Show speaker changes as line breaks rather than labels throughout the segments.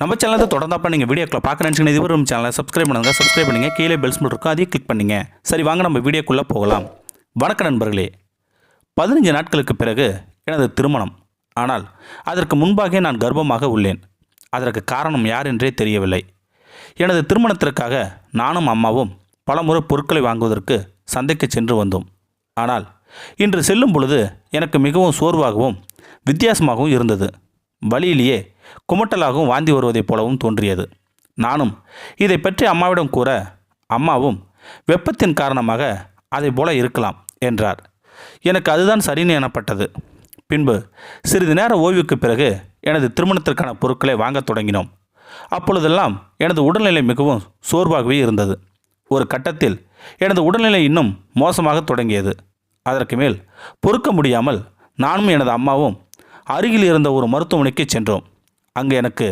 நம்ம சேனலை தொடர்ந்தாப்ப நீங்கள் வீடியோக்களை பார்க்குறேன்னு இது நம்ம சேனலை சப்ஸ்கிரைப் பண்ணுங்கள் சப்ஸ்கிரைப் பண்ணுங்கள் கீழே பெல்ஸ் மட்டும் இருக்கும் அதையும் கிளிக் பண்ணுங்க. சரி வாங்க நம்ம வீடியோக்குள்ளே போகலாம். வணக்க நண்பர்களே பதினஞ்சு நாட்களுக்கு பிறகு எனது திருமணம். ஆனால் அதற்கு முன்பாக நான் கர்ப்பமாக உள்ளேன். அதற்கு காரணம் யார் என்றே தெரியவில்லை. எனது திருமணத்திற்காக நானும் அம்மாவும் பலமுறை பொருட்களை வாங்குவதற்கு சந்தைக்கு சென்று வந்தோம். ஆனால் இன்று செல்லும் பொழுது எனக்கு மிகவும் சோர்வாகவும் வித்தியாசமாகவும் இருந்தது. வழியிலேயே குமட்டலாகவும் வாந்தி வருவதைப் போலவும் தோன்றியது. நானும் இதை பற்றி அம்மாவிடம் கூற அம்மாவும் வெப்பத்தின் காரணமாக அதை போல இருக்கலாம் என்றார். எனக்கு அதுதான் சரின்னு எனப்பட்டது பின்பு சிறிது நேர ஓய்வுக்கு பிறகு எனது திருமணத்திற்கான பொருட்களை வாங்கத் தொடங்கினோம். அப்பொழுதெல்லாம் எனது உடல்நிலை மிகவும் சோர்வாகவே இருந்தது. ஒரு கட்டத்தில் எனது உடல்நிலை இன்னும் மோசமாக தொடங்கியது. அதற்கு மேல் பொறுக்க முடியாமல் நானும் எனது அம்மாவும் அருகில் இருந்த ஒரு மருத்துவமனைக்கு சென்றோம். அங்கு எனக்கு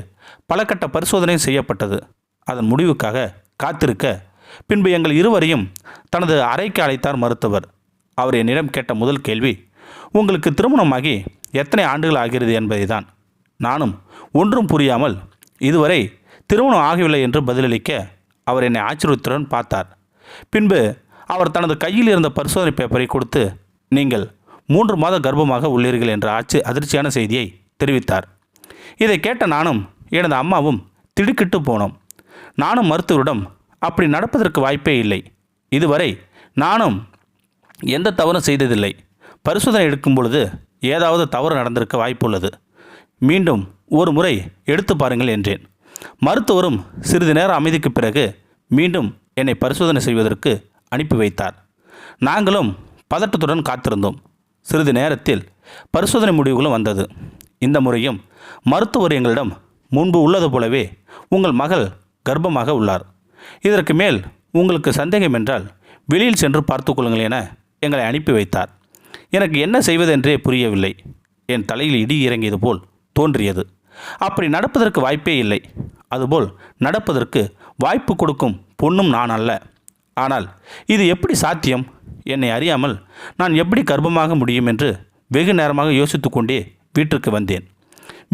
பல கட்ட பரிசோதனை செய்யப்பட்டது. அதன் முடிவுக்காக காத்திருக்க பின்பு எங்கள் இருவரையும் தனது அறைக்கு அழைத்தார் மருத்துவர். அவர் என்னிடம் கேட்ட முதல் கேள்வி உங்களுக்கு திருமணமாகி எத்தனை ஆண்டுகள் ஆகிறது என்பதைதான். நானும் ஒன்றும் புரியாமல் இதுவரை திருமணம் ஆகவில்லை என்று பதிலளிக்க அவர் என்னை ஆச்சரியத்துடன் பார்த்தார். பின்பு அவர் தனது கையில் இருந்த பரிசோதனை பேப்பரை கொடுத்து நீங்கள் மூன்று மாத கர்ப்பமாக உள்ளீர்கள் என்ற ஆச்சு அதிர்ச்சியான செய்தியை தெரிவித்தார். இதை கேட்ட நானும் எனது அம்மாவும் திடுக்கிட்டு போனோம். நானும் மருத்துவரிடம் அப்படி நடப்பதற்கு வாய்ப்பே இல்லை. இதுவரை நானும் எந்த தவறும் செய்ததில்லை. பரிசோதனை எடுக்கும் பொழுது ஏதாவது தவறு நடந்திருக்க வாய்ப்புள்ளது. மீண்டும் ஒரு முறை எடுத்து பாருங்கள் என்றேன். மருத்துவரும் சிறிது நேர அமைதிக்கு பிறகு மீண்டும் என்னை பரிசோதனை செய்வதற்கு அனுப்பி வைத்தார். நாங்களும் பதட்டத்துடன் காத்திருந்தோம். சிறிது நேரத்தில் பரிசோதனை முடிவுகளும் வந்தது. இந்த முறையும் மருத்துவர் எங்களிடம் முன்பு உள்ளது போலவே உங்கள் மகள் கர்ப்பமாக உள்ளார். இதற்கு மேல் உங்களுக்கு சந்தேகம் என்றால் வெளியில் சென்று பார்த்து கொள்ளுங்கள் என எங்களை அனுப்பி வைத்தார். எனக்கு என்ன செய்வதென்றே புரியவில்லை. என் தலையில் இடி இறங்கியது போல் தோன்றியது. அப்படி நடப்பதற்கு வாய்ப்பே இல்லை. அதுபோல் நடப்பதற்கு வாய்ப்பு கொடுக்கும் பொண்ணும் நான் அல்ல. ஆனால் இது எப்படி சாத்தியம்? என்னை அறியாமல் நான் எப்படி கர்ப்பமாக முடியும் என்று வெகு நேரமாக யோசித்து கொண்டே வீட்டிற்கு வந்தேன்.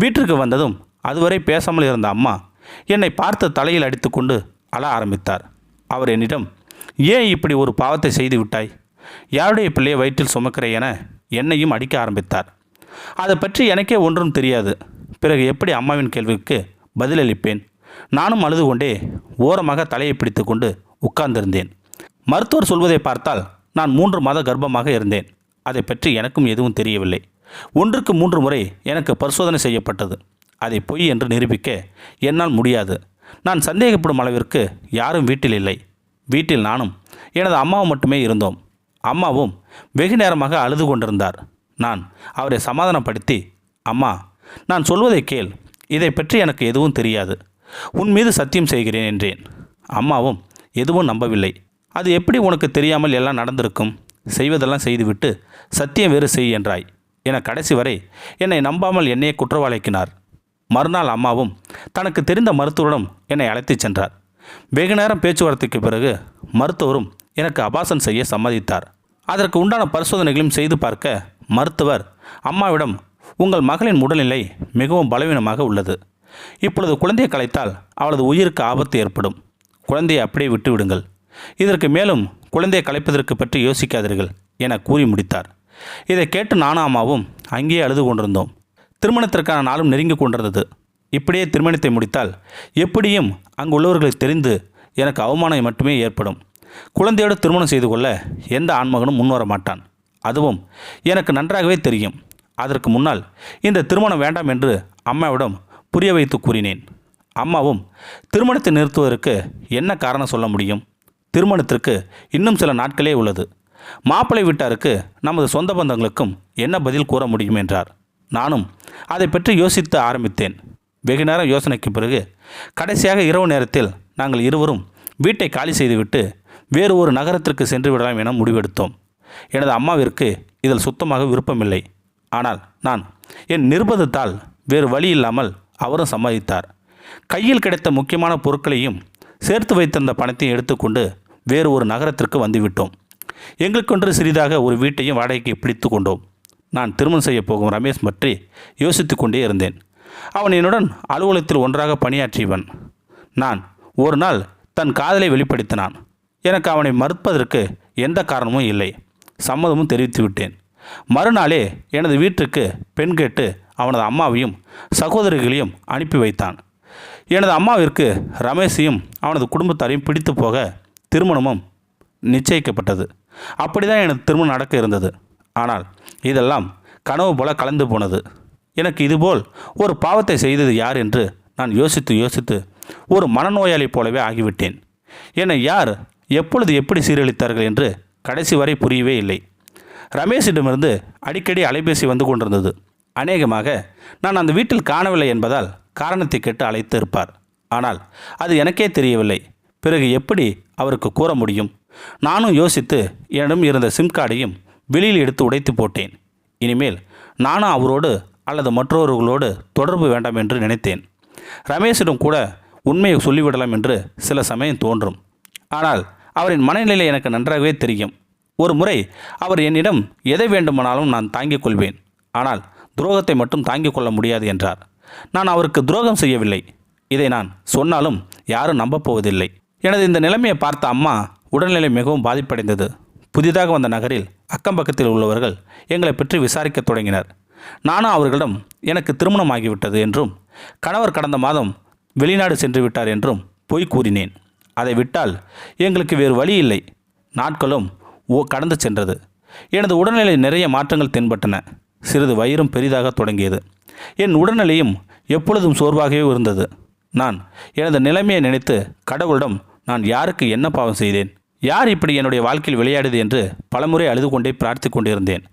வீட்டிற்கு வந்ததும் அதுவரை பேசாமல் இருந்த அம்மா என்னை பார்த்து தலையில் அடித்துக்கொண்டு அழ ஆரம்பித்தார். அவர் என்னிடம் ஏன் இப்படி ஒரு பாவத்தை செய்து விட்டாய்? யாருடைய பிள்ளையை வயிற்றில் சுமக்கிற என என்னையும் அடிக்க ஆரம்பித்தார். அதை பற்றி எனக்கே ஒன்றும் தெரியாது. பிறகு எப்படி அம்மாவின் கேள்விக்கு பதிலளிப்பேன்? நானும் அழுது கொண்டே ஓரமாக தலையை பிடித்துக்கொண்டு உட்கார்ந்திருந்தேன். மருத்துவர் சொல்வதை பார்த்தால் நான் மூன்று மாத கர்ப்பமாக இருந்தேன். அதை பற்றி எனக்கும் எதுவும் தெரியவில்லை. ஒன்றுக்கு மூன்று முறை எனக்கு பரிசோதனை செய்யப்பட்டது. அதை பொய் என்று நிரூபிக்க என்னால் முடியாது. நான் சந்தேகப்படும் அளவிற்கு யாரும் வீட்டில் இல்லை. வீட்டில் நானும் எனது அம்மாவும் மட்டுமே இருந்தோம். அம்மாவும் வெகு நேரமாக அழுது கொண்டிருந்தார். நான் அவரை சமாதானப்படுத்தி அம்மா நான் சொல்வதை கேள். இதை பற்றி எனக்கு எதுவும் தெரியாது. உன் மீது சத்தியம் செய்கிறேன் என்றேன். அம்மாவும் எதுவும் நம்பவில்லை. அது எப்படி உனக்கு தெரியாமல் எல்லாம் நடந்திருக்கும்? செய்வதெல்லாம் செய்துவிட்டு சத்தியம் வேறு செய் என்றாய். என கடைசி வரை என்னை நம்பாமல் என்னையே குற்றவாளிக்கினார். மறுநாள் அம்மாவும் தனக்கு தெரிந்த மருத்துவரிடம் என்னை அழைத்துச் சென்றார். வெகு நேரம் பேச்சுவார்த்தைக்கு பிறகு மருத்துவரும் எனக்கு அபாசன் செய்ய சம்மதித்தார். அதற்கு உண்டான பரிசோதனைகளையும் செய்து பார்க்க மருத்துவர் அம்மாவிடம் உங்கள் மகளின் உடல்நிலை மிகவும் பலவீனமாக உள்ளது. இப்பொழுது குழந்தையை கலைத்தால் அவளது உயிருக்கு ஆபத்து ஏற்படும். குழந்தையை அப்படியே விட்டுவிடுங்கள். இதற்கு மேலும் குழந்தையை கலைப்பதற்கு பற்றி யோசிக்காதீர்கள் என கூறி முடித்தார். இதை கேட்டு நானும் அம்மாவும் அங்கேயே அழுது கொண்டிருந்தோம். திருமணத்திற்கான நாளும் நெருங்கி கொண்டிருந்தது. இப்படியே திருமணத்தை முடித்தால் எப்படியும் அங்கு உள்ளவர்களுக்கு தெரிந்து எனக்கு அவமானம் மட்டுமே ஏற்படும். குழந்தையோடு திருமணம் செய்து கொள்ள எந்த ஆண்மகனும் முன்வர மாட்டான். அதுவும் எனக்கு நன்றாகவே தெரியும். அதற்கு முன்னால் இந்த திருமணம் வேண்டாம் என்று அம்மாவிடம் புரிய வைத்து கூறினேன். அம்மாவும் திருமணத்தை நிறுத்துவதற்கு என்ன காரணம் சொல்ல முடியும்? திருமணத்திற்கு இன்னும் சில நாட்களே உள்ளது. மாப்பிள்ளை வீட்டாருக்கு நமது சொந்த பந்தங்களுக்கும் என்ன பதில் கூற முடியும் என்றார். நானும் அதை பற்றி யோசித்து ஆரம்பித்தேன். வெகு நேரம் யோசனைக்கு பிறகு கடைசியாக இரவு நேரத்தில் நாங்கள் இருவரும் வீட்டை காலி செய்துவிட்டு வேறு ஒரு நகரத்திற்கு சென்று விடலாம் என முடிவெடுத்தோம். எனது அம்மாவிற்கு இதில் சுத்தமாக விருப்பமில்லை. ஆனால் நான் என் நிர்பந்தத்தால் வேறு வழி இல்லாமல் அவரும் சம்மதித்தார். கையில் கிடைத்த முக்கியமான பொருட்களையும் சேர்த்து வைத்திருந்த பணத்தையும் எடுத்துக்கொண்டு வேறு ஒரு நகரத்திற்கு வந்துவிட்டோம் எங்களுக்கொன்று சிறிதாக ஒரு வீட்டையும் வாடகைக்கு பிடித்து கொண்டோம். நான் திருமணம் செய்ய போகும் ரமேஷ் பற்றி யோசித்து கொண்டே இருந்தேன். அவன் என்னுடன் அலுவலகத்தில் ஒன்றாக பணியாற்றியவன். நான் ஒரு நாள் தன் காதலை வெளிப்படுத்தினான். எனக்கு அவனை மறுப்பதற்கு எந்த காரணமும் இல்லை. சம்மதமும் தெரிவித்து விட்டேன். மறுநாளே எனது வீட்டுக்கு பெண் கேட்டு அவனது அம்மாவையும் சகோதரிகளையும் அனுப்பி வைத்தான். எனது அம்மாவிற்கு ரமேஷையும் அவனது குடும்பத்தாரையும் பிடித்து போக திருமணமும் நிச்சயிக்கப்பட்டது. அப்படிதான் எனது திருமணம் நடக்க இருந்தது. ஆனால் இதெல்லாம் கனவு போல கலந்து போனது. எனக்கு இதுபோல் ஒரு பாவத்தை செய்தது யார் என்று நான் யோசித்து யோசித்து ஒரு மனநோயாளி போலவே ஆகிவிட்டேன். என்னை யார் எப்பொழுது எப்படி சீரழித்தார்கள் என்று கடைசி வரை புரியவே இல்லை. ரமேஷிடமிருந்து அடிக்கடி அலைபேசி வந்து கொண்டிருந்தது. அநேகமாக நான் அந்த வீட்டில் காணவில்லை என்பதால் காரணத்தை கேட்டு அழைத்து இருப்பார். ஆனால் அது எனக்கே தெரியவில்லை. பிறகு எப்படி அவருக்கு கூற முடியும்? நானும் யோசித்து என்னிடம் இருந்த சிம் கார்டையும் வெளியில் எடுத்து உடைத்து போட்டேன். இனிமேல் நானும் அவரோடு அல்லது மற்றவர்களோடு தொடர்பு வேண்டாம் என்று நினைத்தேன். ரமேஷிடம் கூட உண்மையை சொல்லிவிடலாம் என்று சில சமயம் தோன்றும். ஆனால் அவரின் மனநிலை எனக்கு நன்றாகவே தெரியும். ஒரு முறை அவர் என்னிடம் எதை வேண்டுமானாலும் நான் தாங்கிக் கொள்வேன். ஆனால் துரோகத்தை மட்டும் தாங்கிக் கொள்ள முடியாது என்றார். நான் அவருக்கு துரோகம் செய்யவில்லை. இதை நான் சொன்னாலும் யாரும் நம்பப் போவதில்லை. எனது இந்த நிலைமையை பார்த்த அம்மா உடல்நிலை மிகவும் பாதிப்படைந்தது. புதிதாக வந்த நகரில் அக்கம் பக்கத்தில் உள்ளவர்கள் எங்களை பற்றி விசாரிக்கத் தொடங்கினர். நானும் அவர்களிடம் எனக்கு திருமணம் ஆகிவிட்டது என்றும் கணவர் கடந்த மாதம் வெளிநாடு சென்று விட்டார் என்றும் பொய் கூறினேன். அதை விட்டால் எங்களுக்கு வேறு வழி இல்லை. நாட்களும் ஓ கடந்து சென்றது. எனது உடல்நிலை நிறைய மாற்றங்கள் தென்பட்டன. சிறிது வயிறும் பெரிதாக தொடங்கியது. என் உடல்நிலையும் எப்பொழுதும் சோர்வாகவே இருந்தது. நான் எனது நிலைமையை நினைத்து கடவுளிடம் நான் யாருக்கு என்ன பாவம் செய்தேன்? யார் இப்படி என்னுடைய வாழ்க்கையில் விளையாடுது என்று பலமுறை அழுது கொண்டே பிரார்த்தி கொண்டிருந்தேன்.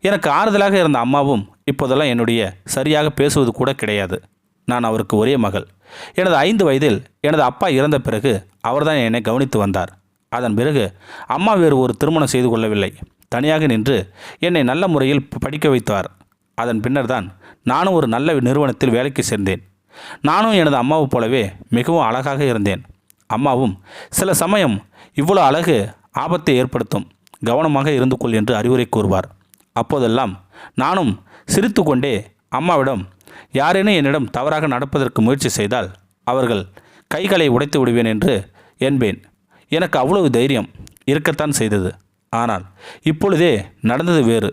எனக்கு ஆறுதலாக இருந்த அம்மாவும் இப்போதெல்லாம் என்னுடைய சரியாக பேசுவது கூட கிடையாது. நான் அவருக்கு ஒரே மகள். எனது ஐந்து வயதில் எனது அப்பா இறந்த பிறகு அவர்தான் என்னை கவனித்து வந்தார். அதன் பிறகு அம்மா வேறு ஒரு திருமணம் செய்து கொள்ளவில்லை. தனியாக நின்று என்னை நல்ல முறையில் படிக்க வைத்தார். அதன் பின்னர் தான் நானும் ஒரு நல்ல நிறுவனத்தில் வேலைக்கு சேர்ந்தேன். நானும் எனது அம்மாவைப் போலவே மிகவும் அழகாக இருந்தேன். அம்மாவும் சில சமயம் இவ்வளோ அழகு ஆபத்தை ஏற்படுத்தும். கவனமாக இருந்து கொள் என்று அறிவுரை கூறுவார். அப்போதெல்லாம் நானும் சிரித்துக்கொண்டே அம்மாவிடம் யாரேனும் என்னிடம் தவறாக நடப்பதற்கு முயற்சி செய்தால் அவர்கள் கைகளை உடைத்து விடுவேன் என்று என்பேன். எனக்கு அவ்வளவு தைரியம் இருக்கத்தான் செய்தது. ஆனால் இப்பொழுதே நடந்தது வேறு.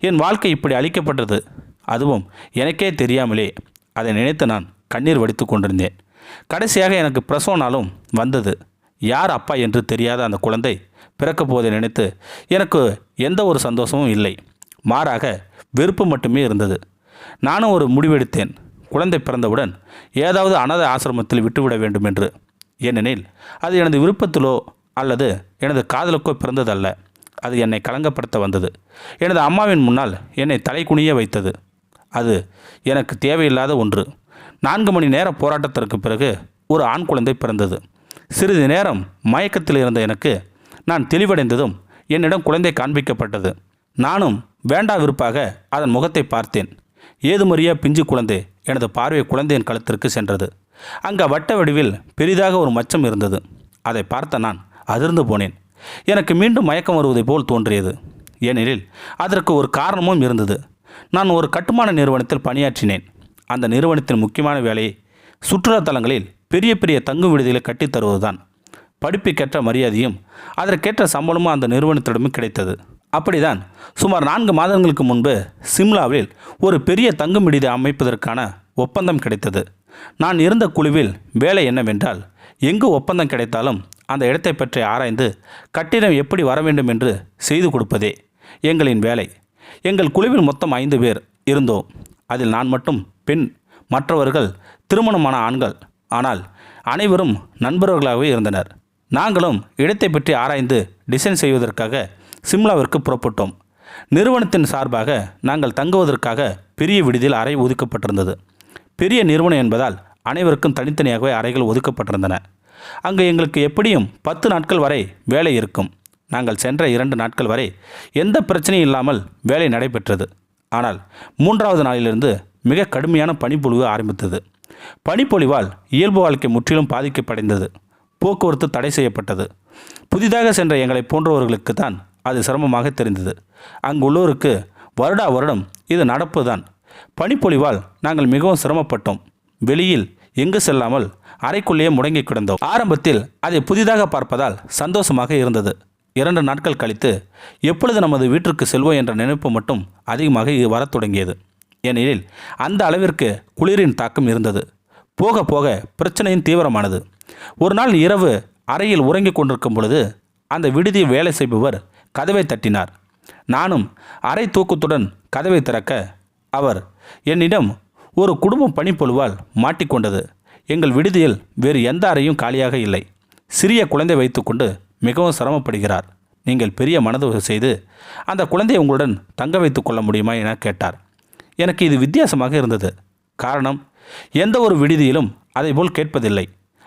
என் வாழ்க்கை இப்படி அழிக்கப்பட்டது. அதுவும் எனக்கே தெரியாமலே. அதை நினைத்து நான் கண்ணீர் வடித்து கொண்டிருந்தேன். கடைசியாக எனக்கு பிரசவனாலும் வந்தது. யார் அப்பா என்று தெரியாத அந்த குழந்தை பிறக்கப் போவதை நினைத்து எனக்கு எந்த ஒரு சந்தோஷமும் இல்லை. மாறாக வெறுப்பு மட்டுமே இருந்தது. நானும் ஒரு முடிவெடுத்தேன். குழந்தை பிறந்தவுடன் ஏதாவது அனாதை ஆசிரமத்தில் விட்டுவிட வேண்டும் என்று ஏனெனில் அது எனது விருப்பத்திலோ அல்லது எனது காதலுக்கோ பிறந்ததல்ல. அது என்னை கலங்கப்படுத்த வந்தது. எனது அம்மாவின் முன்னால் என்னை தலைக்குனிய வைத்தது. அது எனக்கு தேவையில்லாத ஒன்று. நான்கு மணி நேர போராட்டத்திற்கு பிறகு ஒரு ஆண் குழந்தை பிறந்தது. சிறிது நேரம் மயக்கத்தில் இருந்த எனக்கு நான் தெளிவடைந்ததும் என்னிடம் குழந்தை காண்பிக்கப்பட்டது. நானும் வேண்டா விருப்பாக அதன் முகத்தை பார்த்தேன். ஏதுமறியா பிஞ்சு குழந்தை எனது பார்வை குழந்தையின் கழுத்திற்கு சென்றது. அங்கே வட்ட வடிவில் பெரிதாக ஒரு மச்சம் இருந்தது. அதை பார்த்த நான் அதிர்ந்து போனேன். எனக்கு மீண்டும் மயக்கம் வருவதை போல் தோன்றியது. ஏனெனில் அதற்கு ஒரு காரணமும் இருந்தது. நான் ஒரு கட்டுமான நிறுவனத்தில் பணியாற்றினேன். அந்த நிறுவனத்தின் முக்கியமான வேலை சுற்றுலாத்தலங்களில் பெரிய பெரிய தங்கும் விடுதிகளை கட்டித் தருவதுதான். படிப்புக்கேற்ற மரியாதையும் அதற்கேற்ற சம்பளமும் அந்த நிறுவனத்திடமும் கிடைத்தது. அப்படிதான் சுமார் நான்கு மாதங்களுக்கு முன்பு சிம்லாவில் ஒரு பெரிய தங்கும் விடுதி அமைப்பதற்கான ஒப்பந்தம் கிடைத்தது. நான் இருந்த குழுவில் வேலை என்னவென்றால் எங்கு ஒப்பந்தம் கிடைத்தாலும் அந்த இடத்தை பற்றி ஆராய்ந்து கட்டிடம் எப்படி வர வேண்டும் என்று செய்து கொடுப்பதே எங்களின் வேலை. எங்கள் குழுவில் மொத்தம் ஐந்து பேர் இருந்தோம். அதில் நான் மட்டும் பெண் மற்றவர்கள் திருமணமான ஆண்கள். ஆனால் அனைவரும் நண்பர்களாகவே இருந்தனர். நாங்களும் இடத்தை பற்றி ஆராய்ந்து டிசைன் செய்வதற்காக சிம்லாவிற்கு புறப்பட்டோம். நிறுவனத்தின் சார்பாக நாங்கள் தங்குவதற்காக பெரிய விடுதியில் அறை ஒதுக்கப்பட்டிருந்தது. பெரிய நிறுவனம் என்பதால் அனைவருக்கும் தனித்தனியாகவே அறைகள் ஒதுக்கப்பட்டிருந்தன. அங்கு எங்களுக்கு எப்படியும் பத்து நாட்கள் வரை வேலை இருக்கும். நாங்கள் சென்ற இரண்டு நாட்கள் வரை எந்த பிரச்சனையும் இல்லாமல் வேலை நடைபெற்றது. ஆனால் மூன்றாவது நாளிலிருந்து மிக கடுமையான பனிப்பொழிவு ஆரம்பித்தது. பனிப்பொழிவால் இயல்பு வாழ்க்கை முற்றிலும் பாதிக்கப்படைந்தது. போக்குவரத்து தடை செய்யப்பட்டது. புதிதாக சென்ற எங்களை போன்றவர்களுக்கு தான் அது சிரமமாக தெரிந்தது. அங்குள்ளோருக்கு வருடா வருடம் இது நடப்புதான். பனிப்பொழிவால் நாங்கள் மிகவும் சிரமப்பட்டோம். வெளியில் எங்கு செல்லாமல் அறைக்குள்ளேயே முடங்கி கிடந்தோம். ஆரம்பத்தில் அதை புதிதாக பார்ப்பதால் சந்தோஷமாக இருந்தது. இரண்டு நாட்கள் கழித்து எப்பொழுது நமது வீட்டிற்கு செல்வோம் என்ற நினைப்பு மட்டும் அதிகமாக இ- வரத் தொடங்கியது. ஏனெனில் அந்த அளவிற்கு குளிரின் தாக்கம் இருந்தது. போக போக பிரச்சனையின் தீவிரமானது. ஒரு நாள் இரவு அறையில் உறங்கிக் கொண்டிருக்கும் பொழுது அந்த விடுதி வேலை செய்பவர் கதவை தட்டினார். நானும் அறை தூக்கத்துடன் கதவை திறக்க அவர் என்னிடம் ஒரு குடும்பம் பனிப்பொழுவால் மாட்டிக்கொண்டது எங்கள் விடுதியில் வேறு எந்த அறையும் காலியாக இல்லை. சிறிய குழந்தை வைத்துக்கொண்டு மிகவும் சிரமப்படுகிறார். நீங்கள் பெரிய மனது செய்து அந்த குழந்தையை உங்களுடன் தங்க வைத்துக்கொள்ள முடியுமா என கேட்டார். எனக்கு இது வித்தியாசமாக இருந்தது. காரணம் எந்த ஒரு விடுதியிலும் அதைபோல் கேட்பதில்லை.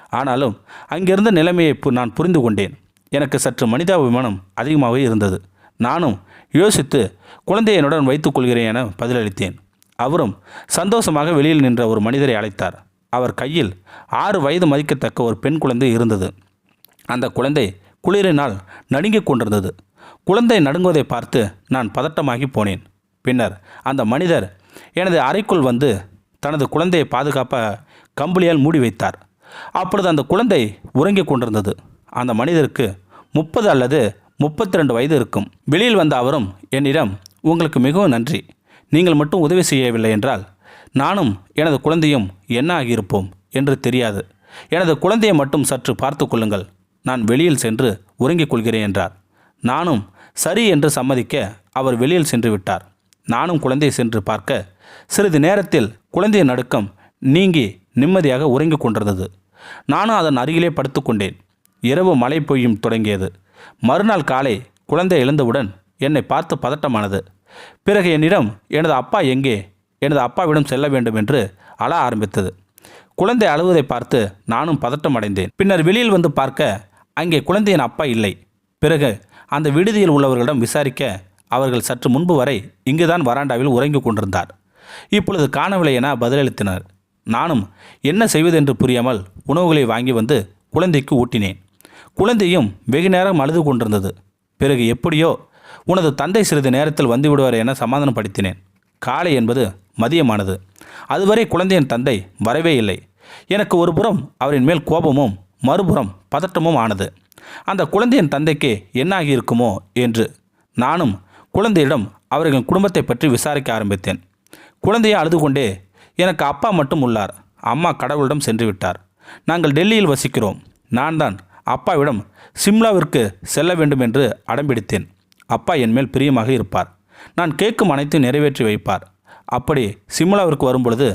ஆனாலும் அங்கிருந்த நிலைமையை நான் புரிந்து கொண்டேன். எனக்கு சற்று மனிதாபிமானம் அதிகமாகவே இருந்தது. நானும் யோசித்து குழந்தையனுடன் வைத்துக்கொள்கிறேன் வைத்துக் கொள்கிறேன் என பதிலளித்தேன். அவரும் சந்தோஷமாக வெளியில் நின்ற ஒரு மனிதரை அழைத்தார். அவர் கையில் ஆறு வயது மதிக்கத்தக்க ஒரு பெண் குழந்தை இருந்தது. அந்த குழந்தை குளிரினால் நடுங்கிக் கொண்டிருந்தது. குழந்தை நடுங்குவதை பார்த்து நான் பதட்டமாகி போனேன். பின்னர் அந்த மனிதர் எனது அறைக்குள் வந்து தனது குழந்தையை பாதுகாப்ப கம்பளியால் மூடி வைத்தார். அப்பொழுது அந்த குழந்தை உறங்கிக் கொண்டிருந்தது. அந்த மனிதருக்கு முப்பது அல்லது முப்பத்தி ரெண்டு வயது இருக்கும். வெளியில் வந்த அவரும் என்னிடம் உங்களுக்கு மிகவும் நன்றி. நீங்கள் மட்டும் உதவி செய்யவில்லை என்றால் நானும் எனது குழந்தையும் என்ன ஆகியிருப்போம்? என்று தெரியாது. எனது குழந்தையை மட்டும் சற்று பார்த்து கொள்ளுங்கள். நான் வெளியில் சென்று உறங்கிக் கொள்கிறேன் என்றார். நானும் சரி என்று சம்மதிக்க அவர் வெளியில் சென்று விட்டார். நானும் குழந்தையை சென்று பார்க்க சிறிது நேரத்தில் குழந்தையின் நடுக்கம் நீங்கி நிம்மதியாக உறங்கிக் கொண்டிருந்தது. நானும் அதன் அருகிலே படுத்துக்கொண்டேன் இரவு மழை பெய்யும் தொடங்கியது. மறுநாள் காலை குழந்தை எழுந்தவுடன் என்னை பார்த்து பதட்டமானது. பிறகு என்னிடம் எனது அப்பா எங்கே? எனது அப்பாவிடம் செல்ல வேண்டும் என்று அழ ஆரம்பித்தது. குழந்தை அழுவதை பார்த்து நானும் பதட்டம் அடைந்தேன் பின்னர் வெளியில் வந்து பார்க்க அங்கே குழந்தையின் அப்பா இல்லை. பிறகு அந்த விடுதியில் உள்ளவர்களிடம் விசாரிக்க அவர்கள் சற்று முன்பு வரை இங்குதான் வராண்டாவில் உறங்கிக் கொண்டிருந்தார். இப்பொழுது காணவில்லை என பதிலளித்தனர். நானும் என்ன செய்வதென்று புரியாமல் உணவுகளை வாங்கி வந்து குழந்தைக்கு ஊட்டினேன். குழந்தையும் வெகு நேரம் அழுது கொண்டிருந்தது. பிறகு எப்படியோ உனது தந்தை சிறிது நேரத்தில் வந்து விடுவார் என சமாதானப்படுத்தினேன். காலை என்பது மதியமானது. அதுவரை குழந்தையின் தந்தை வரவே இல்லை. எனக்கு ஒரு புறம் அவரின் மேல் கோபமும் மறுபுறம் பதட்டமும் ஆனது. அந்த குழந்தையின் தந்தைக்கு என்னாகியிருக்குமோ என்று நானும் குழந்தையிடம் அவர்களின் குடும்பத்தை பற்றி விசாரிக்க ஆரம்பித்தேன். குழந்தையை அழுது கொண்டே எனக்கு அப்பா மட்டும் உள்ளார். அம்மா கடவுளிடம் சென்று விட்டார் நாங்கள் டெல்லியில் வசிக்கிறோம். நான் தான் அப்பாவிடம் சிம்லாவிற்கு செல்ல வேண்டும் என்று அடம்பிடித்தேன். அப்பா என் மேல் பிரியமாக இருப்பார். நான் கேட்கும் அனைத்தையும் நிறைவேற்றி வைப்பார். அப்படி சிம்லாவிற்கு வரும்பொழுது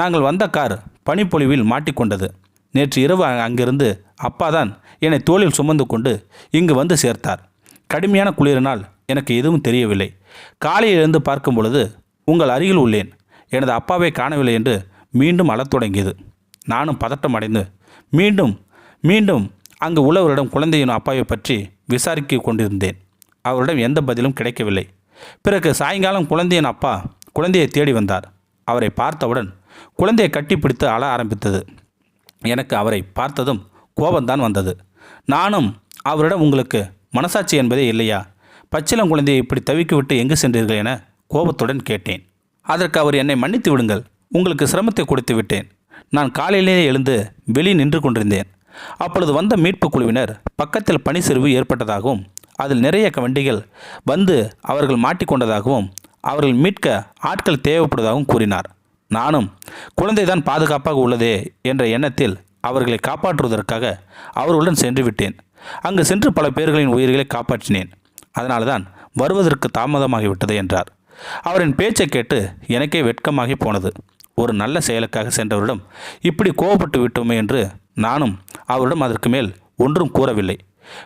நாங்கள் வந்த கார் பனிப்பொழிவில் மாட்டிக்கொண்டது. நேற்று இரவு அங்கிருந்து அப்பா தான் என்னை தோளில் சுமந்து கொண்டு இங்கு வந்து சேர்த்தார். கடுமையான குளிரினால் எனக்கு எதுவும் தெரியவில்லை. காலையில் எழுந்து பார்க்கும் பொழுது உங்கள் அருகில் உள்ளேன். எனது அப்பாவை காணவில்லை என்று மீண்டும் அழத் தொடங்கியது. நானும் பதட்டம் அடைந்து மீண்டும் மீண்டும் அங்கு உள்ளவரிடம் குழந்தையின் அப்பாவை பற்றி விசாரிக்க கொண்டிருந்தேன். அவரிடம் எந்த பதிலும் கிடைக்கவில்லை. பிறகு சாயங்காலம் குழந்தையின் அப்பா குழந்தையை தேடி வந்தார். அவரை பார்த்தவுடன் குழந்தையை கட்டிப்பிடித்து அழ ஆரம்பித்தது. எனக்கு அவரை பார்த்ததும் கோபம்தான் வந்தது. நானும் அவரிடம் உங்களுக்கு மனசாட்சி என்பதே இல்லையா? பச்சிளம் குழந்தையை இப்படி தவிக்கிவிட்டு எங்கு சென்றீர்கள் என கோபத்துடன் கேட்டேன். அதற்கு அவர் என்னை மன்னித்து விடுங்கள். உங்களுக்கு சிரமத்தை கொடுத்து விட்டேன். நான் காலையிலேயே எழுந்து வெளியே நின்று கொண்டிருந்தேன். அப்பொழுது வந்த மீட்பு குழுவினர் பக்கத்தில் பனி சரிவு ஏற்பட்டதாகவும் அதில் நிறைய க- வண்டிகள் வந்து அவர்கள் மாட்டிக்கொண்டதாகவும் அவர்கள் மீட்க ஆட்கள் தேவைப்படுவதாகவும் கூறினார். நானும் குழந்தைதான் பாதுகாப்பாக உள்ளதே என்ற எண்ணத்தில் அவர்களை காப்பாற்றுவதற்காக அவர்களுடன் சென்று விட்டேன். அங்கு சென்று பல பேர்களின் உயிர்களை காப்பாற்றினேன். அதனால்தான் வருவதற்கு தாமதமாகிவிட்டது என்றார். அவரின் பேச்சை கேட்டு எனக்கே வெட்கமாகி போனது. ஒரு நல்ல செயலுக்காக சென்றவரிடம் இப்படி கோவப்பட்டு விட்டோமே என்று நானும் அவரிடம் அதற்கு மேல் ஒன்றும் கூறவில்லை.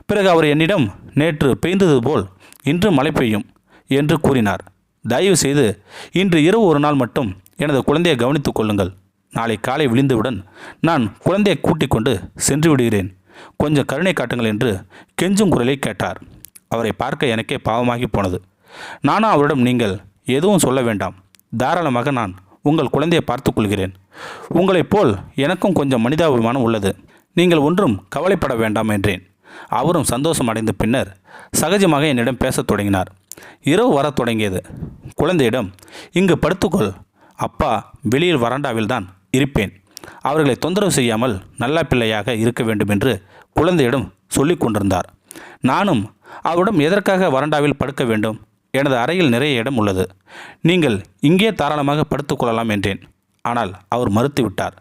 பிறகு அவர் என்னிடம் நேற்று பெய்தது போல் இன்று மழை பெய்யும் என்று கூறினார். தயவு செய்து இன்று இரவு ஒரு நாள் மட்டும் எனது குழந்தையை கவனித்துக் கொள்ளுங்கள். நாளை காலை விழிந்தவுடன் நான் குழந்தையை கூட்டிக் கொண்டு சென்று விடுகிறேன். கொஞ்சம் கருணை காட்டுங்கள் என்று கெஞ்சும் குரலை கேட்டார். அவரை பார்க்க எனக்கே பாவமாகி போனது. நானும் அவரிடம் நீங்கள் எதுவும் சொல்ல வேண்டாம். தாராளமாக நான் உங்கள் குழந்தையை பார்த்துக்கொள்கிறேன். உங்களைப் போல் எனக்கும் கொஞ்சம் மனிதாபிமானம் உள்ளது. நீங்கள் ஒன்றும் கவலைப்பட வேண்டாம் என்றேன். அவரும் சந்தோஷம் அடைந்த பின்னர் சகஜமாக என்னிடம் பேசத் தொடங்கினார். இரவு வரத் தொடங்கியது. குழந்தையிடம் இங்கு படுத்துக்கொள். அப்பா வெளியில் வராண்டாவில் தான் இருப்பேன். அவர்களை தொந்தரவு செய்யாமல் நல்ல பிள்ளையாக இருக்க வேண்டும் என்று குழந்தையிடம் சொல்லிக் கொண்டிருந்தார். நானும் அவரிடம் எதற்காக வராண்டாவில் படுக்க வேண்டும்? எனது அறையில் நிறைய இடம் உள்ளது. நீங்கள் இங்கே தாராளமாக படுத்துக்கொள்ளலாம் என்றேன். ஆனால் அவர் மறுத்துவிட்டார்.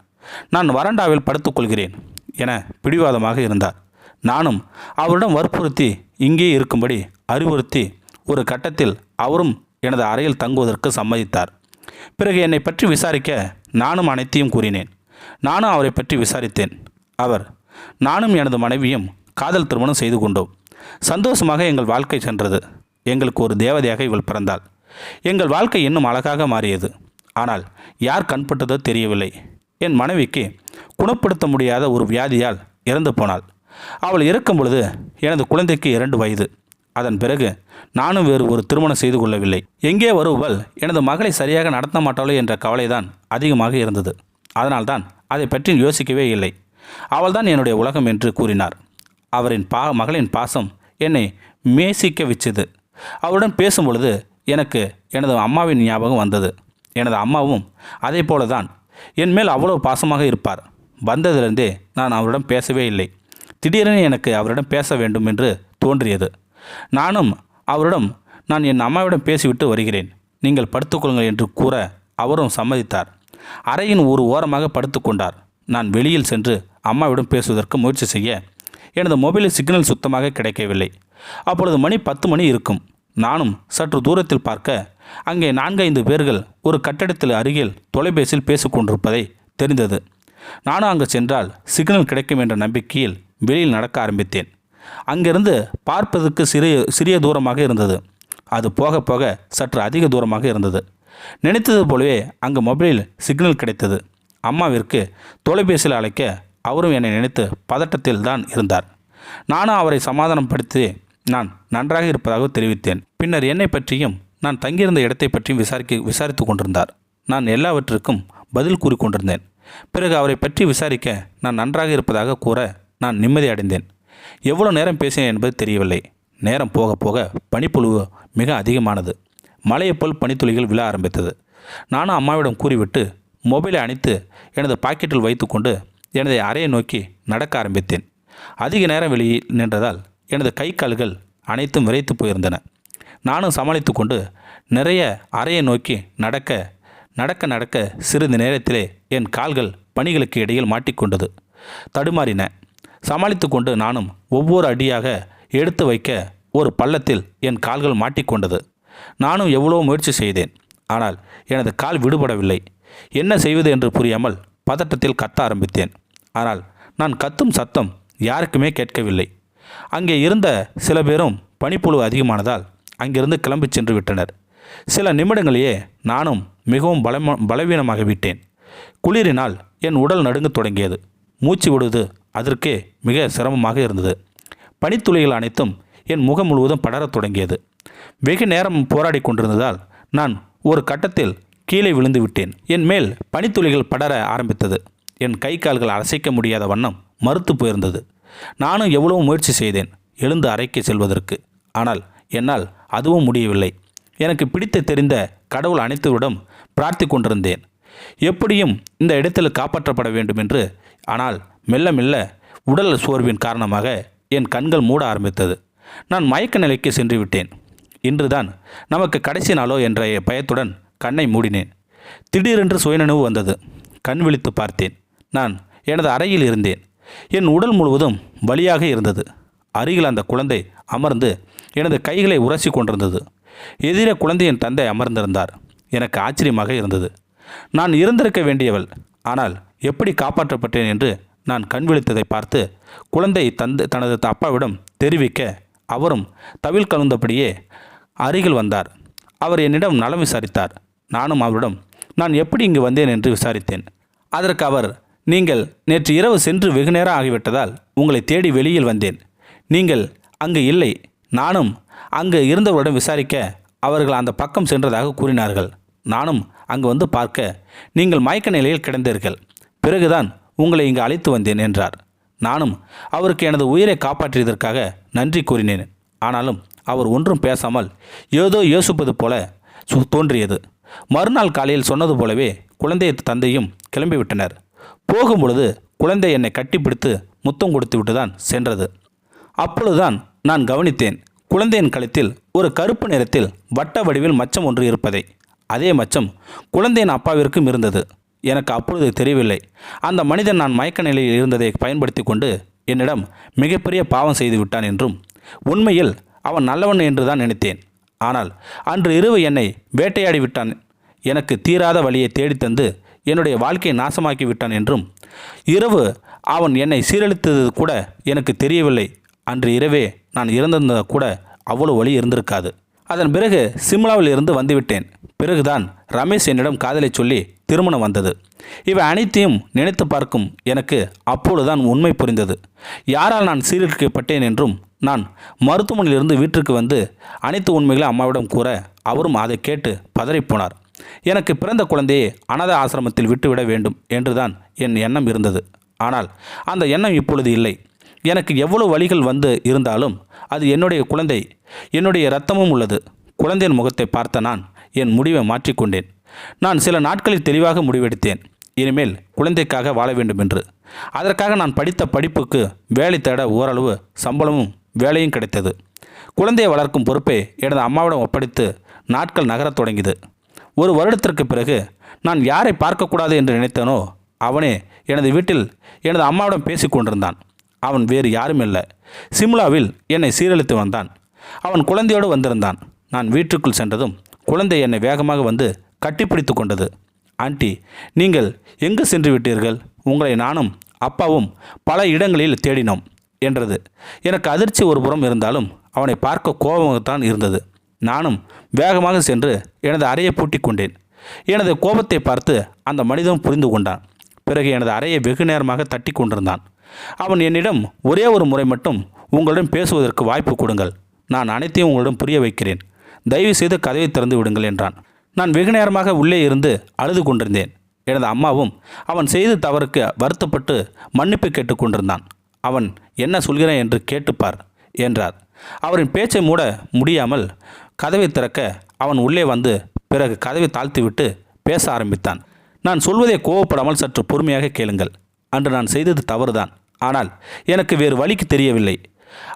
நான் வராண்டாவில் படுத்துக்கொள்கிறேன் என பிடிவாதமாக இருந்தார். நானும் அவரிடம் வற்புறுத்தி இங்கே இருக்கும்படி அறிவுறுத்தி ஒரு கட்டத்தில் அவரும் எனது அறையில் தங்குவதற்கு சம்மதித்தார். பிறகு என்னை பற்றி விசாரிக்க நானும் அனைத்தையும் கூறினேன். நானும் அவரை பற்றி விசாரித்தேன். அவர் நானும் எனது மனைவியும் காதல் திருமணம் செய்து கொண்டோம். சந்தோஷமாக எங்கள் வாழ்க்கை சென்றது. எங்களுக்கு ஒரு தேவதையாக இவள் பிறந்தாள். எங்கள் வாழ்க்கை இன்னும் அழகாக மாறியது. ஆனால் யார் கண்பட்டதோ தெரியவில்லை. என் மனைவிக்கு குணப்படுத்த முடியாத ஒரு வியாதியால் இறந்து போனாள். அவள் இறக்கும் பொழுது எனது குழந்தைக்கு இரண்டு வயது. அதன் பிறகு நானும் வேறு ஒரு திருமணம் செய்து கொள்ளவில்லை. எங்கே வருவள்? எனது மகளை சரியாக நடத்த மாட்டாளோ என்ற கவலைதான் அதிகமாக இருந்தது. அதனால்தான் அதை பற்றி யோசிக்கவே இல்லை. அவள்தான் என்னுடைய உலகம் என்று கூறினார். அவரின் பா மகளின் பாசம் என்னை மேசிக்க வச்சது. அவருடன் பேசும் பொழுது எனக்கு எனது அம்மாவின் ஞாபகம் வந்தது. எனது அம்மாவும் அதே போல தான் என் மேல் அவ்வளவு பாசமாக இருப்பார். வந்ததிலிருந்தே நான் அவரிடம் பேசவே இல்லை. திடீரென எனக்கு அவரிடம் பேச வேண்டும் என்று தோன்றியது. நானும் அவரிடம் நான் என் அம்மாவிடம் பேசிவிட்டு வருகிறேன். நீங்கள் படுத்துக்கொள்ளுங்கள் என்று கூற அவரும் சம்மதித்தார். அறையின் ஒரு ஓரமாக படுத்துக்கொண்டார் நான் வெளியில் சென்று அம்மாவிடம் பேசுவதற்கு முயற்சி செய்ய எனது மொபைலில் சிக்னல் சுத்தமாக கிடைக்கவில்லை. அப்பொழுது மணி பத்து மணி இருக்கும். நானும் சற்று தூரத்தில் பார்க்க அங்கே நான்கைந்து பேர்கள் ஒரு கட்டடத்தில் அருகில் தொலைபேசியில் பேசிக்கொண்டிருப்பதை தெரிந்தது. நானும் அங்கு சென்றால் சிக்னல் கிடைக்கும் என்ற நம்பிக்கையில் வெளியில் நடக்க ஆரம்பித்தேன். அங்கிருந்து பார்ப்பதற்கு சிறிய சிறிய தூரமாக இருந்தது. அது போக போக சற்று அதிக தூரமாக இருந்தது. நினைத்தது போலவே அங்கு மொபைலில் சிக்னல் கிடைத்தது. அம்மாவிற்கு தொலைபேசியில் அழைக்க அவரும் என்னை நினைத்து பதட்டத்தில் தான் இருந்தார். நானும் அவரை சமாதானப்படுத்தி நான் நன்றாக இருப்பதாக தெரிவித்தேன். பின்னர் என்னை பற்றியும் நான் தங்கியிருந்த இடத்தை பற்றியும் விசாரிக்க விசாரித்து கொண்டிருந்தார். நான் எல்லாவற்றிற்கும் பதில் கூறிக்கொண்டிருந்தேன் பிறகு அவரை பற்றி விசாரிக்க நான் நன்றாக இருப்பதாக கூற நான் நிம்மதி அடைந்தேன். எவ்வளோ நேரம் பேசினேன் என்பது தெரியவில்லை. நேரம் போக போக பனிப்பொழிவு மிக அதிகமானது. மலையைப் போல் பனித்துளிகள் விழ ஆரம்பித்தது. நானும் அம்மாவிடம் கூறிவிட்டு மொபைலை அணைத்து எனது பாக்கெட்டில் வைத்துக்கொண்டு எனது அறையை நோக்கி நடக்க ஆரம்பித்தேன். அதிக நேரம் வெளியில் நின்றதால் எனது கை கால்கள் அனைத்தும் விரைத்து போயிருந்தன. நானும் சமாளித்து கொண்டு நிறைய அறையை நோக்கி நடக்க நடக்க நடக்க சிறிது நேரத்திலே என் கால்கள் பணிகளுக்கு இடையில் மாட்டிக்கொண்டது தடுமாறின. சமாளித்து கொண்டு நானும் ஒவ்வொரு அடியாக எடுத்து வைக்க ஒரு பள்ளத்தில் என் கால்கள் மாட்டிக்கொண்டது நானும் எவ்வளோ முயற்சி செய்தேன். ஆனால் எனது கால் விடுபடவில்லை. என்ன செய்வது என்று புரியாமல் பதட்டத்தில் கத்த ஆரம்பித்தேன். ஆனால் நான் கத்தும் சத்தம் யாருக்குமே கேட்கவில்லை. அங்கே இருந்த சில பேரும் பனிப்புழு அதிகமானதால் அங்கிருந்து கிளம்பிச் சென்று விட்டனர். சில நிமிடங்களையே நானும் மிகவும் பலம பலவீனமாக விட்டேன். குளிரினால் என் உடல் நடுங்க தொடங்கியது. மூச்சு விடுவது அதற்கே மிக சிரமமாக இருந்தது. பனித்துளிகள் அனைத்தும் என் முகம் முழுவதும் படரத் தொடங்கியது. வெகு நேரம் போராடி கொண்டிருந்ததால் நான் ஒரு கட்டத்தில் கீழே விழுந்து விட்டேன். என் மேல் பனித்துளிகள் படர ஆரம்பித்தது. என் கை கால்கள் அசைக்க முடியாத வண்ணம் மறுத்து போயிருந்தது. நானும் எவ்வளவு முயற்சி செய்தேன் எழுந்து அறைக்கு செல்வதற்கு. ஆனால் என்னால் அதுவும் முடியவில்லை. எனக்கு பிடித்து தெரிந்த கடவுள் அனைத்துவிடம் பிரார்த்தி கொண்டிருந்தேன். எப்படியும் இந்த இடத்தில் காப்பாற்றப்பட வேண்டும் என்று. ஆனால் மெல்ல மெல்ல உடல் சோர்வின் காரணமாக என் கண்கள் மூட ஆரம்பித்தது. நான் மயக்க நிலைக்கு சென்று விட்டேன் இன்றுதான் நமக்கு கடைசி நாளோ என்ற பயத்துடன் கண்ணை மூடினேன். திடீரென்று சுயநினைவு வந்தது. கண் விழித்து பார்த்தேன். நான் எனது அறையில் இருந்தேன். என் உடல் முழுவதும் வலியாக இருந்தது. அருகில் அந்த குழந்தை அமர்ந்து எனது கைகளை உரசி கொண்டிருந்தது. எதிரே குழந்தையின் தந்தை அமர்ந்திருந்தார். எனக்கு ஆச்சரியமாக இருந்தது. நான் இருந்திருக்க வேண்டியவள் ஆனால் எப்படி காப்பாற்றப்பட்டேன் என்று நான் கண் விழித்ததை பார்த்து குழந்தை தந்து தனது அப்பாவிடம் தெரிவிக்க அவரும் தவில் கலந்தபடியே அருகில் வந்தார். அவர் என்னிடம் நலம் விசாரித்தார். நானும் அவரிடம் நான் எப்படி இங்கு வந்தேன்? என்று விசாரித்தேன். அதற்கு அவர் நீங்கள் நேற்று இரவு சென்று வெகு நேரம் ஆகிவிட்டதால் உங்களை தேடி வெளியில் வந்தேன். நீங்கள் அங்கு இல்லை நானும் அங்கு இருந்தவரிடம் விசாரிக்க அவர்கள் அந்த பக்கம் சென்றதாக கூறினார்கள். நானும் அங்கு வந்து பார்க்க நீங்கள் மயக்க நிலையில் கிடந்தீர்கள். பிறகுதான் உங்களை இங்கு அழைத்து வந்தேன் என்றார். நானும் அவருக்கு எனது உயிரை காப்பாற்றியதற்காக நன்றி கூறினேன். ஆனாலும் அவர் ஒன்றும் பேசாமல் ஏதோ யோசிப்பது போல சு- தோன்றியது. மறுநாள் காலையில் சொன்னது போலவே குழந்தையை தந்தையும் கிளம்பிவிட்டனர். போகும்பொழுது குழந்தை என்னை கட்டிப்பிடித்து முத்தம் கொடுத்து விட்டுதான் சென்றது. அப்பொழுதுதான் நான் கவனித்தேன் குழந்தையின் கழுத்தில் ஒரு கருப்பு நிறத்தில் வட்ட வடிவில் மச்சம் ஒன்று இருப்பதை. அதே மச்சம் குழந்தையின் அப்பாவிற்கும் இருந்தது. எனக்கு அப்பொழுது தெரியவில்லை. அந்த மனிதன் நான் மயக்க நிலையில் இருந்ததை பயன்படுத்தி கொண்டு என்னிடம் மிகப்பெரிய பாவம் செய்து விட்டான் என்றும் உண்மையில் அவன் நல்லவன் என்று தான் நினைத்தேன். ஆனால் அன்று இரவு என்னை வேட்டையாடி விட்டான். எனக்கு தீராத வழியை தேடித்தந்து என்னுடைய வாழ்க்கையை நாசமாக்கி விட்டான் என்றும் இரவு அவன் என்னை சீரழித்தது கூட எனக்கு தெரியவில்லை. அன்று இரவே நான் இறந்திருந்தது கூட அவ்வளோ வழி இருந்திருக்காது. அதன் பிறகு சிம்லாவில் இருந்து வந்துவிட்டேன். பிறகுதான் ரமேஷ் என்னிடம் காதலை சொல்லி திருமணம் வந்தது. இவை அனைத்தையும் நினைத்து பார்க்கும் எனக்கு அப்பொழுதுதான் உண்மை புரிந்தது. யாரால் நான் சீரழிக்கப்பட்டேன் என்றும் நான் மருத்துவமனையிலிருந்து வீட்டிற்கு வந்து அனைத்து உண்மைகளை அம்மாவிடம் கூற அவரும் அதை கேட்டு பதறிப்போனார் எனக்கு பிறந்த குழந்தையை அனாத ஆசிரமத்தில் விட்டுவிட வேண்டும் என்றுதான் என் எண்ணம் இருந்தது. ஆனால் அந்த எண்ணம் இப்பொழுது இல்லை. எனக்கு எவ்வளவு வழிகள் வந்து இருந்தாலும் அது என்னுடைய குழந்தை என்னுடைய இரத்தமும் உள்ளது. குழந்தையின் முகத்தை பார்த்த நான் என் முடிவை மாற்றிக்கொண்டேன். நான் சில நாட்களில் தெளிவாக முடிவெடுத்தேன். இனிமேல் குழந்தைக்காக வாழ வேண்டும் என்று. அதற்காக நான் படித்த படிப்புக்கு வேலை தேட ஓரளவு சம்பளமும் வேலையும் கிடைத்தது. குழந்தையை வளர்க்கும் பொறுப்பை எனது அம்மாவிடம் ஒப்படைத்து நாட்கள் நகரத் தொடங்கியது. ஒரு வருடத்திற்கு பிறகு நான் யாரை பார்க்கக்கூடாது என்று நினைத்தேனோ அவனே எனது வீட்டில் எனது அம்மாவிடம் பேசி கொண்டிருந்தான். அவன் வேறு யாரும் இல்லை சிம்லாவில் என்னை சீரழித்து வந்தான். அவன் குழந்தையோடு வந்திருந்தான். நான் வீட்டுக்குள் சென்றதும் குழந்தை என்னை வேகமாக வந்து கட்டிப்பிடித்து கொண்டது. ஆண்டி நீங்கள் எங்கு சென்று விட்டீர்கள்? உங்களை நானும் அப்பாவும் பல இடங்களில் தேடினோம் என்றது. எனக்கு அதிர்ச்சி ஒரு புறம் இருந்தாலும் அவனை பார்க்க கோபமாகத்தான் இருந்தது. நானும் வேகமாக சென்று எனது அறையை பூட்டி கொண்டேன். எனது கோபத்தை பார்த்து அந்த மனிதன் புரிந்து கொண்டான். பிறகு எனது அறையை வெகு நேரமாக தட்டி கொண்டிருந்தான். அவன் என்னிடம் ஒரே ஒரு முறை மட்டும் உங்களிடம் பேசுவதற்கு வாய்ப்பு கொடுங்கள். நான் அனைத்தையும் உங்களிடம் புரிய வைக்கிறேன். தயவு செய்து கதவை திறந்து விடுங்கள் என்றான். நான் வெகு நேரமாக உள்ளே இருந்து அழுது கொண்டிருந்தேன். எனது அம்மாவும் அவன் செய்த தவறுக்கு வருத்தப்பட்டு மன்னிப்பு கேட்டுக்கொண்டிருந்தான் அவன் என்ன சொல்கிறேன் என்று கேட்டுப்பார் என்றார். அவரின் பேச்சை மூட முடியாமல் கதவை திறக்க அவன் உள்ளே வந்து பிறகு கதவை தாழ்த்திவிட்டு பேச ஆரம்பித்தான். நான் சொல்வதை கோவப்படாமல் சற்று பொறுமையாக கேளுங்கள். அன்று நான் செய்தது தவறுதான். ஆனால் எனக்கு வேறு வழிக்கு தெரியவில்லை.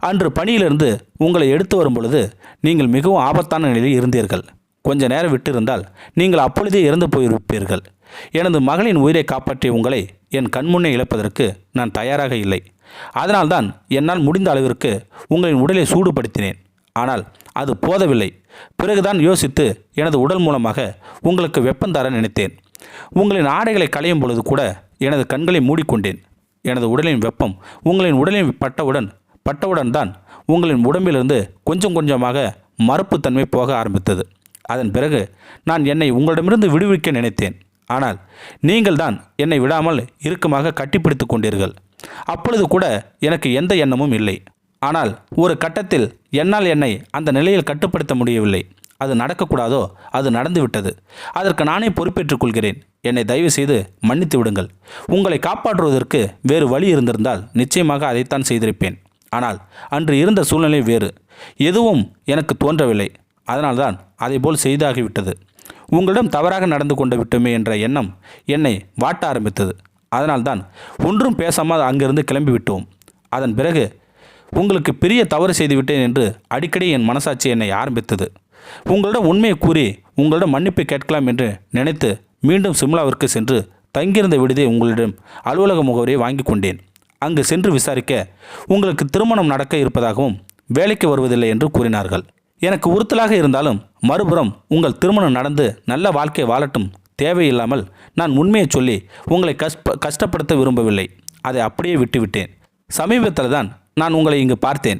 அன்று பணியிலிருந்து உங்களை எடுத்து வரும் பொழுது நீங்கள் மிகவும் ஆபத்தான நிலையில் இருந்தீர்கள். கொஞ்ச நேரம் விட்டிருந்தால் நீங்கள் அப்பொழுதே இறந்து போயிருப்பீர்கள். எனது மகளின் உயிரை காப்பாற்றிய உங்களை என் கண்முன்னே இழப்பதற்கு நான் தயாராக இல்லை. அதனால்தான் என்னால் முடிந்த அளவிற்கு உங்களின் உடலை சூடுபடுத்தினேன். ஆனால் அது போதவில்லை. பிறகுதான் யோசித்து எனது உடல் மூலமாக உங்களுக்கு வெப்பம் தர நினைத்தேன். உங்களின் ஆடைகளை களையும் பொழுது கூட எனது கண்களை மூடிக்கொண்டேன். எனது உடலின் வெப்பம் உங்களின் உடலின் பட்டவுடன் பட்டவுடன் தான் உங்களின் உடம்பிலிருந்து கொஞ்சம் கொஞ்சமாக மறுப்புத்தன்மை போக ஆரம்பித்தது. அதன் பிறகு நான் என்னை உங்களிடமிருந்து விடுவிக்க நினைத்தேன். ஆனால் நீங்கள் தான் என்னை விடாமல் இறுக்கமாக கட்டிப்பிடித்து கொண்டீர்கள். அப்பொழுது கூட எனக்கு எந்த எண்ணமும் இல்லை. ஆனால் ஒரு கட்டத்தில் என்னால் என்னை அந்த நிலையில் கட்டுப்படுத்த முடியவில்லை. அது நடக்கக்கூடாதோ? அது நடந்துவிட்டது. அதற்கு நானே பொறுப்பேற்றுக் கொள்கிறேன். என்னை தயவு செய்து மன்னித்து விடுங்கள். உங்களை காப்பாற்றுவதற்கு வேறு வழி இருந்திருந்தால் நிச்சயமாக அதைத்தான் செய்திருப்பேன். ஆனால் அன்று இருந்த சூழ்நிலை வேறு. எதுவும் எனக்கு தோன்றவில்லை. அதனால்தான் அதேபோல் செய்தாகிவிட்டது. உங்களிடம் தவறாக நடந்து கொண்டு விட்டோமே என்ற எண்ணம் என்னை வாட்ட ஆரம்பித்தது. அதனால்தான் ஒன்றும் பேசாமல் அங்கிருந்து கிளம்பி விட்டோம் அதன் பிறகு உங்களுக்கு பெரிய தவறு செய்துவிட்டேன் என்று அடிக்கடி என் மனசாட்சி என்னை ஆரம்பித்தது. உங்களிடம் உண்மையை கூறி உங்களிடம் மன்னிப்பு கேட்கலாம் என்று நினைத்து மீண்டும் சிம்லாவிற்கு சென்று தங்கியிருந்த விடுதியை உங்களிடம் அலுவலக முகவரியை வாங்கி கொண்டேன். அங்கு சென்று விசாரிக்க உங்களுக்கு திருமணம் நடக்க இருப்பதாகவும் வேலைக்கு வருவதில்லை என்று கூறினார்கள். எனக்கு உறுத்தலாக இருந்தாலும் மறுபுறம் உங்கள் திருமணம் நடந்து நல்ல வாழ்க்கை வாழட்டும் தேவையில்லாமல் நான் உண்மையை சொல்லி உங்களை கஷ்ட கஷ்டப்படுத்த விரும்பவில்லை. அதை அப்படியே விட்டுவிட்டேன். சமீபத்தில் தான் நான் உங்களை இங்கு பார்த்தேன்.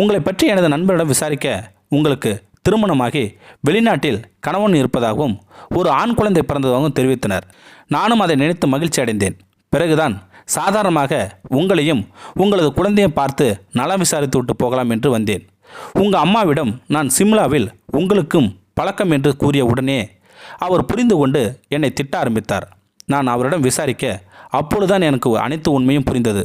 உங்களை பற்றி எனது நண்பரிடம் விசாரிக்க உங்களுக்கு திருமணமாகி வெளிநாட்டில் கணவன் இருப்பதாகவும் ஒரு ஆண் குழந்தை பிறந்ததாகவும் தெரிவித்தனர். நானும் அதை நினைத்து மகிழ்ச்சி அடைந்தேன். பிறகுதான் சாதாரணமாக உங்களையும் உங்களது குழந்தையும் பார்த்து நலம் விசாரித்து விட்டு போகலாம் என்று வந்தேன். உங்கள் அம்மாவிடம் நான் சிம்லாவில் உங்களுக்கும் பழக்கம் என்று கூறிய உடனே அவர் புரிந்து கொண்டு என்னை திட்ட ஆரம்பித்தார். நான் அவரிடம் விசாரிக்க அப்பொழுதுதான் எனக்கு அனைத்து உண்மையும் புரிந்தது.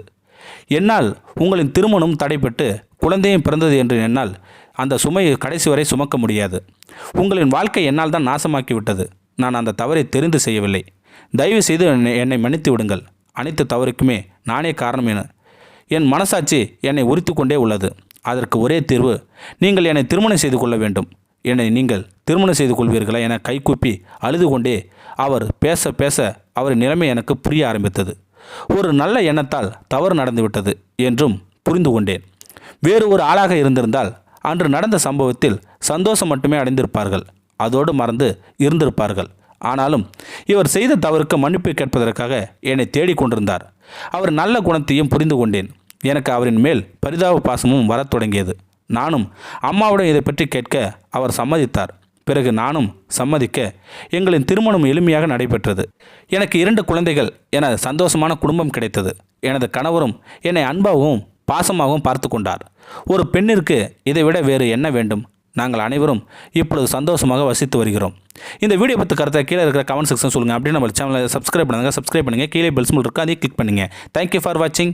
என்னால் உங்களின் திருமணம் தடைப்பட்டு குழந்தையும் பிறந்தது என்று என்னால் அந்த சுமையை கடைசி வரை சுமக்க முடியாது. உங்களின் வாழ்க்கை என்னால் தான் நாசமாக்கிவிட்டது. நான் அந்த தவறை தெரிந்து செய்யவில்லை. தயவு செய்து என்னை என்னை மன்னித்து விடுங்கள். அனைத்து தவறுக்குமே நானே காரணம் என என் மனசாட்சி என்னை உரித்து கொண்டே உள்ளது. அதற்கு ஒரே தீர்வு நீங்கள் என்னை திருமணம் செய்து கொள்ள வேண்டும். என்னை நீங்கள் திருமணம் செய்து கொள்வீர்களா என கைகூப்பி அழுது கொண்டே அவர் பேச பேச அவரின் நிலைமை எனக்கு புரிய ஆரம்பித்தது. ஒரு நல்ல எண்ணத்தால் தவறு நடந்துவிட்டது என்றும் புரிந்து கொண்டேன். வேறு ஒரு ஆளாக இருந்திருந்தால் அன்று நடந்த சம்பவத்தில் சந்தோஷம் மட்டுமே அடைந்திருப்பார்கள். அதோடு மறந்து இருந்திருப்பார்கள். ஆனாலும் இவர் செய்த தவறுக்கு மன்னிப்பு கேட்பதற்காக என்னை தேடிக் கொண்டிருந்தார். அவர் நல்ல குணத்தையும் புரிந்து கொண்டேன். எனக்கு அவரின் மேல் பரிதாப பாசமும் வரத் தொடங்கியது. நானும் அம்மாவுடன் இதை பற்றி கேட்க அவர் சம்மதித்தார். பிறகு நானும் சம்மதிக்க எங்களின் திருமணம் எளிமையாக நடைபெற்றது. எனக்கு இரண்டு குழந்தைகள் என சந்தோஷமான குடும்பம் கிடைத்தது. எனது கணவரும் என்னை அன்பாகவும் பாசமாகவும் பார்த்து கொண்டார். ஒரு பெண்ணிற்கு இதைவிட வேறு என்ன வேண்டும்? நாங்கள் அனைவரும் இப்பொழுது சந்தோஷமாக வசித்து வருகிறோம். இந்த வீடியோ பற்றி கருத்தை கீழே இருக்கிற கமெண்ட் செக்ஷன் சொல்லுங்கள் அப்படின்னு நம்ம சேனலை சப்ஸ்கிரைப் பண்ணுங்கள் சப்ஸ்கிரைப் பண்ணுங்கள் கீழே பெல்ஸ் இருக்குது அதையும் கிளிக் பண்ணுங்கள் தேங்க்யூ ஃபார் வாட்சிங்